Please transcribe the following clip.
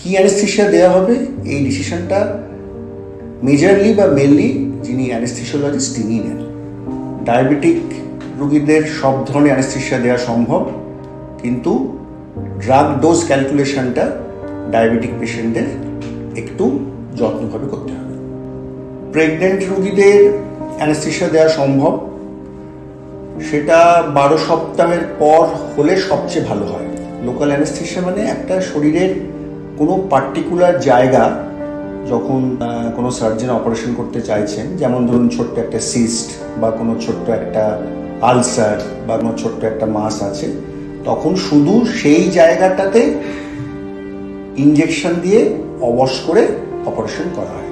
কি অ্যানেস্থেশিয়া দেওয়া হবে? এই ডিসিশনটা মেজারলি বা মেনলি যিনি অ্যানেস্থেশিওলজিস্ট তিনি নেন। ডায়াবেটিক রুগীদের সব ধরনের অ্যানেস্থেশিয়া দেওয়া সম্ভব, কিন্তু ড্রাগ ডোজ ক্যালকুলেশনটা ডায়াবেটিক পেশেন্টদের একটু যত্নভাবে করতে হবে। প্রেগনেন্ট রুগীদের অ্যানেস্থেশিয়া দেওয়া সম্ভব, সেটা বারো সপ্তাহের পর হলে সবচেয়ে ভালো হয়। লোকাল অ্যানেস্থেশিয়া মানে একটা শরীরের কোনো পার্টিকুলার জায়গা যখন কোনো সার্জেন অপারেশন করতে চাইছেন, যেমন ধরুন ছোট্ট একটা সিস্ট বা কোনো ছোট্ট একটা আলসার বা কোনো ছোট্ট একটা মাস আছে, তখন শুধু সেই জায়গাটাতে ইঞ্জেকশন দিয়ে অবশ করে অপারেশন করা হয়।